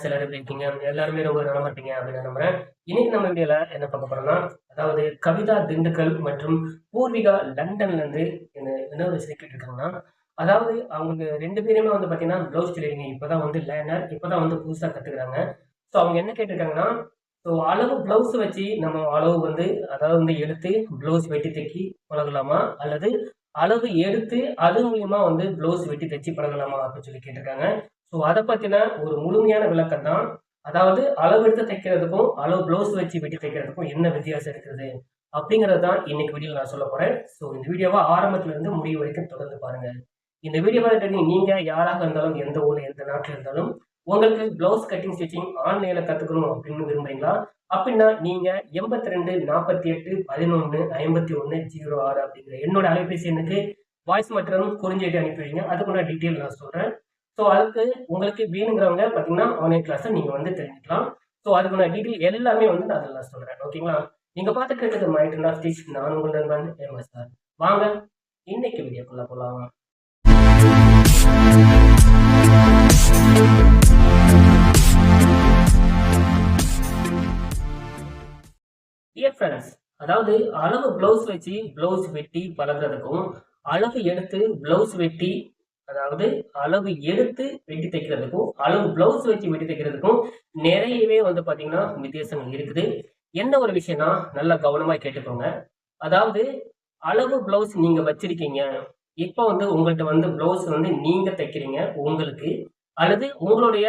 Friends எல்லாரும் எப்படி இருக்கீங்க எல்லாருமே ரொம்ப நல்லா இருப்பீங்க அப்படின்னு நம்புறேன். இன்னைக்கு நம்ம வீடியோல என்ன பார்க்க போறோம்னா அதாவது கவிதா திண்டுக்கல் மற்றும் பூர்விகா லண்டன்ல இருந்து என்ன என்ன ஒரு விஷயம் கேட்டிருக்காங்கன்னா அதாவது அவங்க ரெண்டு பேருமே வந்து பார்த்தீங்கன்னா ப்ளவுஸ் டெய்லரிங் இப்போதான் வந்து லேனர் இப்போதான் வந்து புதுசாக கற்றுக்குறாங்க ஸோ அவங்க என்ன கேட்டிருக்காங்கன்னா ஸோ அளவு ப்ளவுஸ் வச்சு நம்ம அளவு வந்து அதாவது வந்து எடுத்து ப்ளவுஸ் வெட்டி தைக்கி பழகலாமா? அல்லது அளவு எடுத்து அது மூலியமா வந்து ப்ளவுஸ் வெட்டி தைச்சு பழகலாமா அப்படின்னு சொல்லி கேட்டிருக்காங்க. ஸோ அதை பற்றின ஒரு முழுமையான விளக்கம் தான் அதாவது அளவு எடுத்து தைக்கிறதுக்கும் அளவு ப்ளவுஸ் வச்சு வெட்டி தைக்கிறதுக்கும் என்ன வித்தியாசம் இருக்குது அப்படிங்கிறது தான் இன்னைக்கு வீடியோவில் நான் சொல்ல போகிறேன் ஸோ இந்த வீடியோவை ஆரம்பத்துலேருந்து முடிவு வரைக்கும் தொடர்ந்து பாருங்கள் இந்த வீடியோவை நீங்கள் யாராக இருந்தாலும் எந்த ஊரில் எந்த நாட்டில் இருந்தாலும் உங்களுக்கு ப்ளவுஸ் கட்டிங் ஸ்டிச்சிங் ஆன்லைனில் கற்றுக்கணும் அப்படின்னு விரும்புறீங்களா? அப்படின்னா நீங்கள் எண்பத்தி ரெண்டு நாற்பத்தி எட்டு பதினொன்று ஐம்பத்தி ஒன்று ஜீரோ ஆறு அப்படிங்கிற என்னோட அலைபேசி எண்ணுக்கு வாய்ஸ் மற்றும் குறிஞ்செய்தி அனுப்பிடுவீங்க அதுக்குள்ள டீட்டெயில் நான் சொல்கிறேன் ஸோ அதுக்கு உங்களுக்கு வேணுங்கிறவங்க பார்த்தீங்கன்னா ஆன்லைன் கிளாஸை நீங்கள் வந்து தெரிஞ்சுக்கலாம். ஸோ அதுக்குள்ள டீட்டெயில் எல்லாமே வந்து நான் அதில் சொல்கிறேன் ஓகேங்களா நீங்கள் பார்த்து கேட்டது மைண்ட் ஸ்டிச் நான் உங்களுடன் நண்பன் எம்எஸ் சார் வாங்க இன்னைக்கு வீடியோக்குள்ள போகலாம் டியர் ஃப்ரெண்ட்ஸ் அதாவது அளவு ப்ளவுஸ் வச்சு ப்ளவுஸ் வெட்டி பழகுறதுக்கும் அளவு எடுத்து ப்ளவுஸ் வெட்டி அதாவது அளவு எடுத்து வெட்டி தைக்கிறதுக்கும் அளவு ப்ளவுஸ் வச்சு வெட்டி தைக்கிறதுக்கும் நிறையவே வந்து பார்த்தீங்கன்னா வித்தியாசங்கள் இருக்குது. என்ன ஒரு விஷயம்னா நல்லா கவனமாக கேட்டுக்கோங்க. அதாவது அளவு ப்ளவுஸ் நீங்கள் வச்சிருக்கீங்க. இப்போ வந்து உங்கள்கிட்ட வந்து ப்ளவுஸ் வந்து நீங்கள் தைக்கிறீங்க உங்களுக்கு அல்லது உங்களுடைய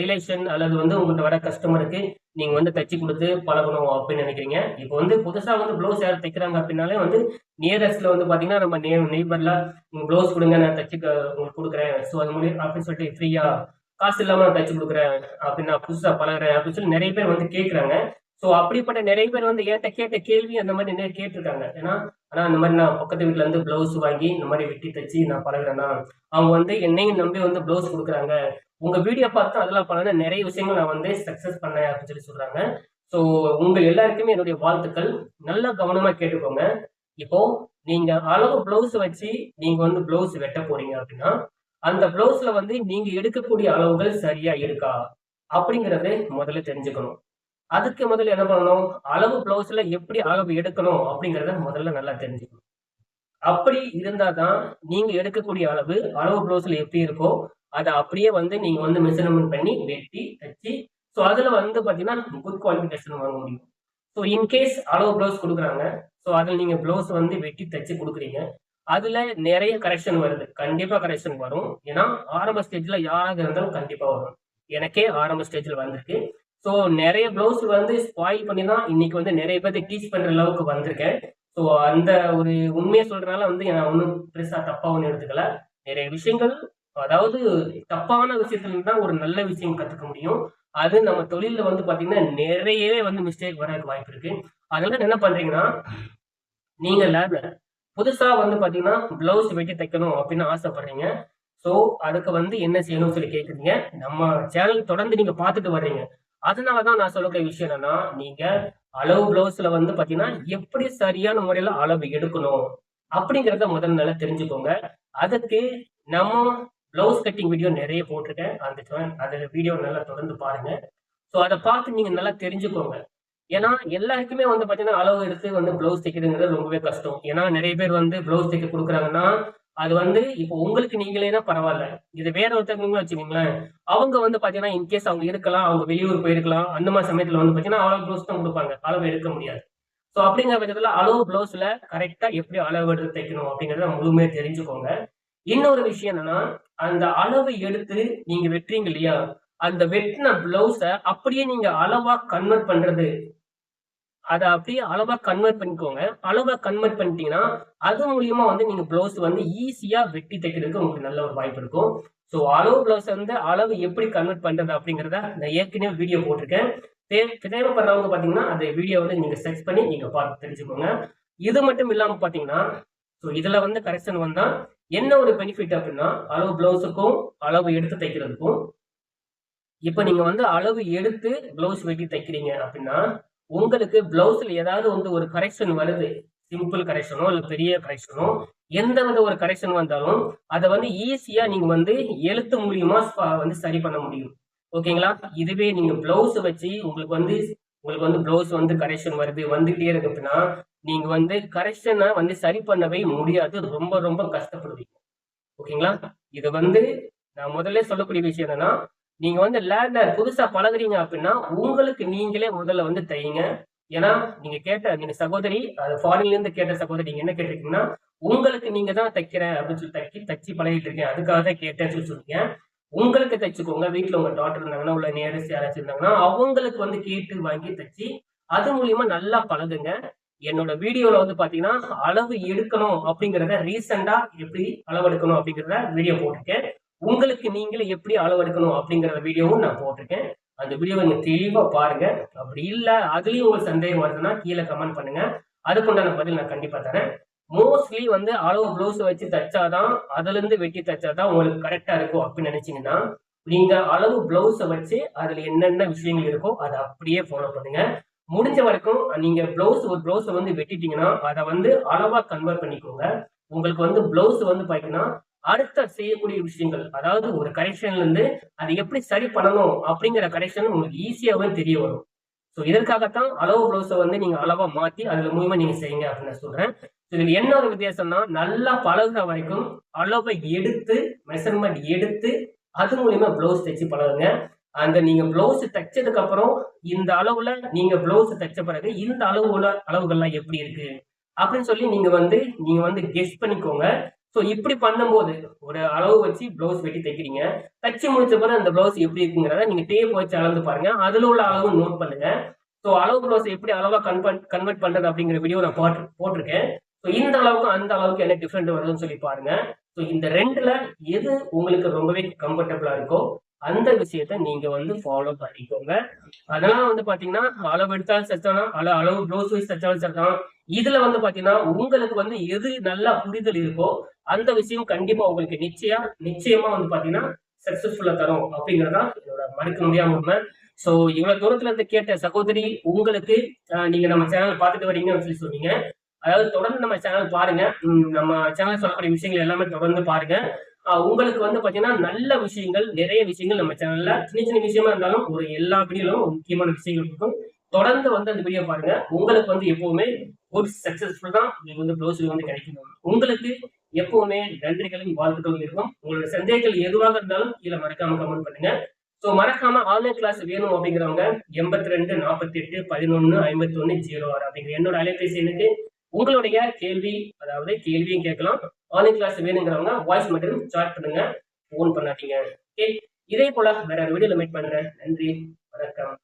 ரிலேஷன் அல்லது வந்து உங்கள்கிட்ட வர கஸ்டமருக்கு நீங்க வந்து தைச்சி கொடுத்து பழகணும் அப்படின்னு நினைக்கிறீங்க. இப்போ வந்து புதுசா வந்து ப்ளவுஸ் யார் தைக்கிறாங்க அப்படின்னாலே வந்து நியரஸ்ட்ல வந்து பாத்தீங்கன்னா நம்ம நே நெய்பர்ல நீங்க ப்ளவுஸ் கொடுங்க நான் தைச்சு உங்களுக்கு கொடுக்குறேன். ஸோ அது மூலியம் அப்படின்னு சொல்லிட்டு ஃப்ரீயா காசு இல்லாம நான் தைச்சி கொடுக்குறேன் அப்படின்னு நான் புதுசா பழகுறேன் அப்படின்னு சொல்லி நிறைய பேர் வந்து கேட்குறாங்க ஸோ அப்படிப்பட்ட நிறைய பேர் வந்து என்கிட்ட கேட்ட கேள்வி அந்த மாதிரி நிறைய கேட்டிருக்காங்க. ஏன்னா ஆனா இந்த மாதிரி நான் பக்கத்து வீட்ல இருந்து ப்ளவுஸ் வாங்கி இந்த மாதிரி வெட்டி தைச்சி நான் பழகுறேன்னா அவங்க வந்து என்னையும் நம்பி வந்து ப்ளவுஸ் கொடுக்குறாங்க. உங்க வீடியோ பார்த்து அதெல்லாம் பண்ண நிறைய விஷயங்கள் நான் வந்து சக்சஸ் பண்ணேன் அப்படின்னு சொல்லி சொல்றாங்க. ஸோ உங்க எல்லாருக்குமே என்னுடைய வாழ்த்துக்கள். நல்லா கவனமா கேட்டுக்கோங்க. இப்போ நீங்க அளவு பிளவுஸ் வச்சு நீங்க வந்து பிளவுஸ் வெட்ட போறீங்க அப்படின்னா அந்த பிளவுஸ்ல வந்து நீங்க எடுக்கக்கூடிய அளவுகள் சரியா இருக்கா அப்படிங்கறத முதல்ல தெரிஞ்சுக்கணும். அதுக்கு முதல்ல என்ன பண்ணணும்? அளவு பிளவுஸ்ல எப்படி அளவு எடுக்கணும் அப்படிங்கிறத முதல்ல நல்லா தெரிஞ்சுக்கணும். அப்படி இருந்தாதான் நீங்க எடுக்கக்கூடிய அளவு அளவு பிளவுஸ்ல எப்படி இருக்கோ அதை அப்படியே வந்து நீங்க வந்து மெஷர்மெண்ட் பண்ணி வெட்டி தச்சு ஸோ அதுல வந்து பாத்தீங்கன்னா குட் குவாலிஃபிகேஷன் வாங்க முடியும். ஸோ இன்கேஸ் அளவு பிளவுஸ் கொடுக்குறாங்க ஸோ அதில் நீங்க பிளவுஸ் வந்து வெட்டி தச்சு கொடுக்குறீங்க அதுல நிறைய கரெக்ஷன் வருது. கண்டிப்பா கரெக்ஷன் வரும். ஏன்னா ஆரம்ப ஸ்டேஜ்ல யாராக இருந்தாலும் கண்டிப்பா வரும். எனக்கே ஆரம்ப ஸ்டேஜ்ல வந்திருக்கு. ஸோ நிறைய ப்ளவுஸ் வந்து ஸ்பாயில் பண்ணி தான் இன்னைக்கு வந்து நிறைய பேர்த்து டீச் பண்ற அளவுக்கு வந்திருக்கேன். ஸோ அந்த ஒரு உண்மையை சொல்றதுனால வந்து நான் ஒன்றும் பெருசாக தப்பாக ஒன்றும் எடுத்துக்கல. நிறைய விஷயங்கள் அதாவது தப்பான விஷயத்துல தான் ஒரு நல்ல விஷயம் கத்துக்க முடியும். அது நம்ம தொழிலில் வந்து பாத்தீங்கன்னா நிறையவே வந்து மிஸ்டேக் வரதுக்கு வாய்ப்பு இருக்கு. அதனால என்ன பண்றீங்கன்னா நீங்க லேப்ல புதுசா வந்து பாத்தீங்கன்னா பிளவுஸ் வெட்டி தைக்கணும் அப்படின்னு ஆசைப்படுறீங்க. ஸோ அதுக்கு வந்து என்ன செய்யணும்னு சொல்லி கேக்குறீங்க. நம்ம சேனல் தொடர்ந்து நீங்க பார்த்துட்டு வர்றீங்க. அதனாலதான் நான் சொல்லக்கூடிய விஷயம் என்னன்னா நீங்க அளவு பிளவுஸ்ல வந்து பாத்தீங்கன்னா எப்படி சரியான முறையில அளவு எடுக்கணும் அப்படிங்கறத முதல்ல நல்லா தெரிஞ்சுக்கோங்க. அதுக்கு நம்ம பிளவுஸ் கட்டிங் வீடியோ நிறைய போட்டிருக்கேன். அந்த அந்த வீடியோ நல்லா தொடர்ந்து பாருங்க. ஸோ அதை பார்த்து நீங்க நல்லா தெரிஞ்சுக்கோங்க. ஏன்னா எல்லாருக்குமே வந்து பாத்தீங்கன்னா அளவு எடுத்து வந்து பிளவுஸ் தைக்கிறதுங்கிறது ரொம்பவே கஷ்டம். ஏன்னா நிறைய பேர் வந்து பிளவுஸ் தைக்க கொடுக்குறாங்கன்னா அது வந்து இப்போ உங்களுக்கு நீங்களேனா பரவாயில்ல. இது வேற ஒருத்தவங்க வச்சுக்கோங்களேன். அவங்க வந்து பாத்தீங்கன்னா இன்கேஸ் அவங்க இருக்கலாம் அவங்க வெளியூர் போயிருக்கலாம் அந்த மாதிரி சமயத்துல வந்து பாத்தீங்கன்னா அளவு ப்ளவுஸ் தான் கொடுப்பாங்க. அளவு எடுக்க முடியாது. ஸோ அப்படிங்கிற பட்சத்துல அளவு பிளவுஸ்ல கரெக்டா எப்படி அளவு எடுத்து தைக்கணும் அப்படிங்கறத முழுமையா தெரிஞ்சுக்கோங்க. இன்னொரு விஷயம் என்னன்னா அந்த அளவு எடுத்து நீங்க வெட்டுறீங்க இல்லையா? அந்த வெட்டின பிளவுஸை அப்படியே நீங்க அளவா கன்வெர்ட் பண்றது அதை அப்படியே அளவா கன்வெர்ட் பண்ணிக்கோங்க. அளவா கன்வெர்ட் பண்ணிட்டீங்கன்னா அது மூலியமா வந்து நீங்க பிளவுஸ் வந்து ஈஸியா வெட்டி தைக்கிறதுக்கு உங்களுக்கு நல்ல ஒரு வாய்ப்பு இருக்கும். ஸோ அளவு பிளவுஸ் வந்து அளவு எப்படி கன்வெர்ட் பண்றது அப்படிங்கிறத நான் ஏற்கனவே வீடியோ போட்டிருக்கேன். தேவை தேவைப்படுறவங்க பாத்தீங்கன்னா அந்த வீடியோ வந்து நீங்க சர்ச் பண்ணி நீங்க பார்த்து தெரிஞ்சுக்கோங்க. இது மட்டும் இல்லாம பாத்தீங்கன்னா ஸோ இதுல வந்து கரெக்ஷன் வந்தா என்ன ஒரு பெனிஃபிட் அப்படின்னா அளவு பிளவுஸுக்கும் அளவு எடுத்து தைக்கிறதுக்கும் இப்போ நீங்க வந்து அளவு எடுத்து பிளவுஸ் வெட்டி தைக்கிறீங்க அப்படின்னா உங்களுக்கு பிளவுஸ்ல ஏதாவது வந்து ஒரு கரெக்ஷன் வருது சிம்பிள் கரெக்ஷனோ இல்ல பெரிய கரெக்ஷனோ எந்த வித ஒரு கரெக்ஷன் வந்தாலும் அதை வந்து ஈஸியா நீங்க வந்து எழுத்து மூலியமா வந்து சரி பண்ண முடியும். ஓகேங்களா? இதுவே நீங்க பிளவுஸ் வச்சு உங்களுக்கு வந்து உங்களுக்கு வந்து பிளவுஸ் வந்து கரெக்ஷன் வருது வந்துகிட்டே இருக்கு அப்படின்னா நீங்க வந்து கரெக்ஷனை வந்து சரி பண்ணவே முடியாது. ரொம்ப ரொம்ப கஷ்டப்படுவீங்க. ஓகேங்களா? இது வந்து நான் முதல்ல சொல்லக்கூடிய விஷயம் என்னன்னா நீங்க வந்து லேர்னர் புதுசா பழகுறீங்க அப்படின்னா உங்களுக்கு நீங்களே முதல்ல வந்து தையுங்க ஏன்னா நீங்க கேட்ட நீங்க சகோதரி அது ஃபாரின்ல இருந்து கேட்ட சகோதரி நீங்க என்ன கேட்டிருக்கீங்கன்னா உங்களுக்கு நீங்க தான் தைக்கிற அப்படின்னு சொல்லி தைக்கி தச்சு பழகிட்டு இருக்கேன். அதுக்காக தான் கேட்டேன்னு சொல்லி சொல்லுங்க உங்களுக்கு தைச்சுக்கோங்க. வீட்டுல உங்க டாக்டர் இருந்தாங்கன்னா உள்ள நேரஸ்ட் யாராச்சும் இருந்தாங்கன்னா அவங்களுக்கு வந்து கேட்டு வாங்கி தைச்சு அது மூலியமா நல்லா பழகுங்க. என்னோட வீடியோல வந்து பாத்தீங்கன்னா அளவு எடுக்கணும் அப்படிங்கறத ரீசெண்டா எப்படி அளவு எடுக்கணும் அப்படிங்கறத வீடியோ போட்டிருக்கேன். உங்களுக்கு நீங்களே எப்படி அளவெடுக்கணும் அப்படிங்கிற வீடியோவும் நான் போட்டிருக்கேன். அந்த வீடியோவை நீங்க தெளிவா பாருங்க. அப்படி இல்லை அதுலயும் உங்களுக்கு சந்தேகம் வருதுன்னா கீழே கமெண்ட் பண்ணுங்க. அதுக்குண்டான பதில் நான் கண்டிப்பா தரேன். மோஸ்ட்லி வந்து அளவு ப்ளவுஸ் வச்சு தச்சாதான் அதுல இருந்து வெட்டி தச்சாதான் உங்களுக்கு கரெக்டா இருக்கும் அப்படின்னு நினைச்சீங்கன்னா நீங்க அளவு பிளவுஸை வச்சு அதுல என்னென்ன விஷயங்கள் இருக்கோ அதை அப்படியே ஃபாலோ பண்ணுங்க. முடிஞ்ச வரைக்கும் நீங்க பிளவுஸ் ஒரு பிளவுஸை வந்து வெட்டிட்டீங்கன்னா அதை வந்து அளவா கன்வெர்ட் பண்ணிக்கோங்க. உங்களுக்கு வந்து பிளவுஸ் வந்து பாத்தீங்கன்னா அடுத்த செய்யக்கூடிய விஷயங்கள் அதாவது ஒரு கரெக்ஷன்ல இருந்து அதை எப்படி சரி பண்ணணும் அப்படிங்கிற கரெக்ஷன் உங்களுக்கு ஈஸியாவே தெரிய வரும். ஸோ இதற்காகத்தான் அளவு ப்ளவுஸை வந்து நீங்க அளவா மாத்தி அதுல மூலியமா நீங்க செய்யுங்க அப்படின்னு நான் சொல்றேன். இதுல என்ன ஒரு வித்தியாசம்னா நல்லா பழகுற வரைக்கும் அளவை எடுத்து மெஷர்மெண்ட் எடுத்து அது மூலியமா ப்ளவுஸ் தைச்சு பழகுங்க. அந்த நீங்க பிளவுஸ் தைச்சதுக்கு அப்புறம் இந்த அளவுல நீங்க பிளவுஸ் தைச்ச பிறகு இந்த அளவுல அளவுகள்லாம் எப்படி இருக்கு? அப்படின்னு சொல்லி நீங்க வந்து நீங்க வந்து கெஸ் பண்ணிக்கோங்க. ஸோ இப்படி பண்ணும்போது ஒரு அளவு வச்சு பிளவுஸ் வெட்டி தைக்கிறீங்க. தைச்சு முடிச்ச பிறகு அந்த பிளவுஸ் எப்படி இருக்குங்கிறத நீங்க டேப் வச்சு அளந்து பாருங்க. அதுல உள்ள அளவு நோட் பண்ணுங்க. ஸோ அளவு பிளவுஸ் எப்படி அளவா கன்வெர்ட் கன்வெர்ட் பண்றது அப்படிங்கிற வீடியோ நான் போட்டு போட்டிருக்கேன். ஸோ இந்த அளவுக்கு அந்த அளவுக்கு என்ன டிஃப்ரெண்ட் வருதுன்னு சொல்லி பாருங்க. ஸோ இந்த ரெண்டுல எது உங்களுக்கு ரொம்பவே கம்ஃபர்டபுளா இருக்கோ அந்த விஷயத்த நீங்க வந்து ஃபாலோ பண்ணிக்கோங்க. அதெல்லாம் வந்து பாத்தீங்கன்னா அளவு எடுத்தாலும் சரிதான்? அள அளவு ப்ளவுஸ் வைஸ் தச்சாலும் சரிதான். இதுல வந்து பாத்தீங்கன்னா உங்களுக்கு வந்து எது நல்லா புரிதல் இருக்கோ அந்த விஷயம் கண்டிப்பா உங்களுக்கு நிச்சயம் நிச்சயமா வந்து பாத்தீங்கன்னா சக்சஸ்ஃபுல்லா தரும் அப்படிங்கறதான் என்னோட மறுக்க முடியாம உண்மை. சோ இவ்வளவு தூரத்துல இருந்து கேட்ட சகோதரி உங்களுக்கு நீங்க நம்ம சேனல் பார்த்துட்டு வரீங்கன்னு சொல்லி சொன்னீங்க. அதாவது தொடர்ந்து நம்ம சேனல் பாருங்க. நம்ம சேனல் சொல்லக்கூடிய விஷயங்கள் எல்லாமே தொடர்ந்து பாருங்க. உங்களுக்கு வந்து பாத்தீங்கன்னா நல்ல விஷயங்கள் நிறைய விஷயங்கள் நம்ம சேனல்ல சின்ன சின்ன விஷயமா இருந்தாலும் ஒரு எல்லா வீடியோலும் முக்கியமான விஷயங்கள் இருக்கும். தொடர்ந்து வந்து அந்த வீடியோ பாருங்க. உங்களுக்கு வந்து எப்பவுமே குட் சக்சஸ்ஃபுல் தான் உங்களுக்கு வந்து ப்ளவுஸ் வந்து கிடைக்கும். உங்களுக்கு எப்பவுமே நன்றிகளும் வாழ்த்துக்களும் இருக்கும். உங்களோட சந்தேகங்கள் எதுவாக இருந்தாலும் கீழே மறக்காம கமெண்ட் பண்ணுங்க. ஸோ மறக்காம ஆன்லைன் கிளாஸ் வேணும் அப்படிங்கிறவங்க எண்பத்தி ரெண்டு நாற்பத்தி எட்டு பதினொன்று ஐம்பத்தி ஒன்று ஜீரோ ஆறு அப்படிங்கிற என்னோட அலைபேசி எனக்கு உங்களுடைய கேள்வி அதாவது கேள்வியும் கேட்கலாம். ஆன்லைன் கிளாஸ் வேணுங்கிறவங்க வாய்ஸ் மட்டும் சாட் பண்ணுங்க. ஃபோன் பண்ணாதீங்க. ஓகே இதே போல வேற வீடியோல மீட் பண்றேன். நன்றி. வணக்கம்.